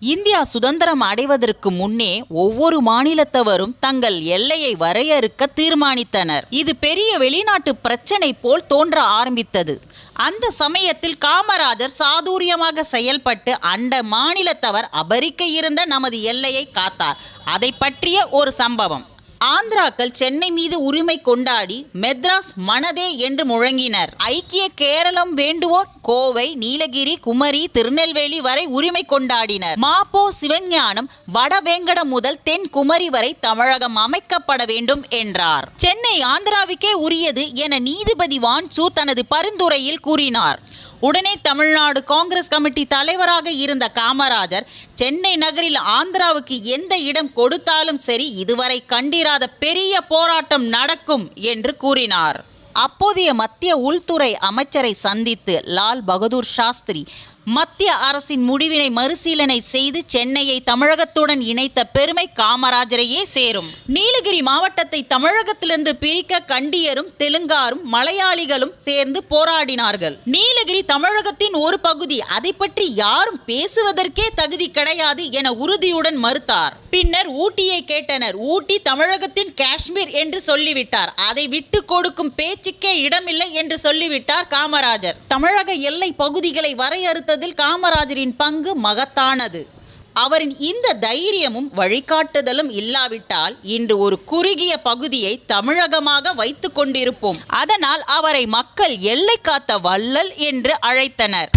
India சுதந்திரம் அடைவதற்கு முன்னே ஒவ்வொரு மாநிலத்தவரும் தங்கள் எல்லையை வரையறுக்க தீர்மானித்தனர். இது பெரிய வெளிநாட்டு பிரச்சனை போல் தோன்ற ஆரம்பித்தது. அந்த சமயத்தில் காமராஜர் சாதுரியமாக செயல்பட்டு அண்ட மாநிலத்தவர் அபரிக்க இருந்த நமது எல்லையை காத்தார். அதை பற்றிய ஒரு சம்பவம். ஆந்திராக்கள் சென்னை மீது உரிமை கொண்டாடி மெத்ராஸ் மனதே என்று முழங்கினர். ஐக்கிய கேரளம் வேண்டுவோர் கோவை நீலகிரி குமரி திருநெல்வேலி வரை உரிமை கொண்டாடினர். மாப்போ சிவஞானம் வடவேங்கடம் முதல் தென் குமரி வரை தமிழகம் அமைக்கப்பட வேண்டும் என்றார். சென்னை ஆந்திராவுக்கே உரியது என நீதிபதி வான்சூ தனது பரிந்துரையில் கூறினார். உடனே தமிழ்நாடு காங்கிரஸ் கமிட்டி தலைவராக இருந்த காமராஜர் சென்னை நகரில் ஆந்திராவுக்கு எந்த இடம் கொடுத்தாலும் சரி இதுவரை கண்டிராத பெரிய போராட்டம் நடக்கும் என்று கூறினார். அப்போதைய மத்திய உள்துறை அமைச்சரை சந்தித்து லால் பகதூர் சாஸ்திரி மத்திய அரசின் முடிவினை மறுசீலனை செய்து சென்னையை தமிழகத்துடன் இணைத்த பெருமை காமராஜரையே சேரும். நீலகிரி மாவட்டத்தை தமிழகத்திலிருந்து பிரிக்க கண்டியரும் தெலுங்காரும் மலையாளிகளும் சேர்ந்து போராடினார்கள். நீலகிரி தமிழகத்தின் ஒரு பகுதி அதை பற்றி யாரும் பேசுவதற்கே தகுதி கிடையாது என உறுதியுடன் மறுத்தார். பின்னர் ஊட்டியை கேட்டனர். ஊட்டி தமிழகத்தின் காஷ்மீர் என்று சொல்லிவிட்டார். அதை விட்டு கொடுக்கும் பேச்சுக்கே இடமில்லை என்று சொல்லிவிட்டார் காமராஜர். தமிழக எல்லை பகுதிகளை வரையறுத்ததில் காமராஜரின் பங்கு மகத்தானது. அவரின் இந்த தைரியமும் வழிகாட்டுதலும் இல்லாவிட்டால் இன்று ஒரு குறுகிய பகுதியை தமிழகமாக வைத்துக் கொண்டிருப்போம். அதனால் அவரை மக்கள் எல்லை காத்த வள்ளல் என்று அழைத்தனர்.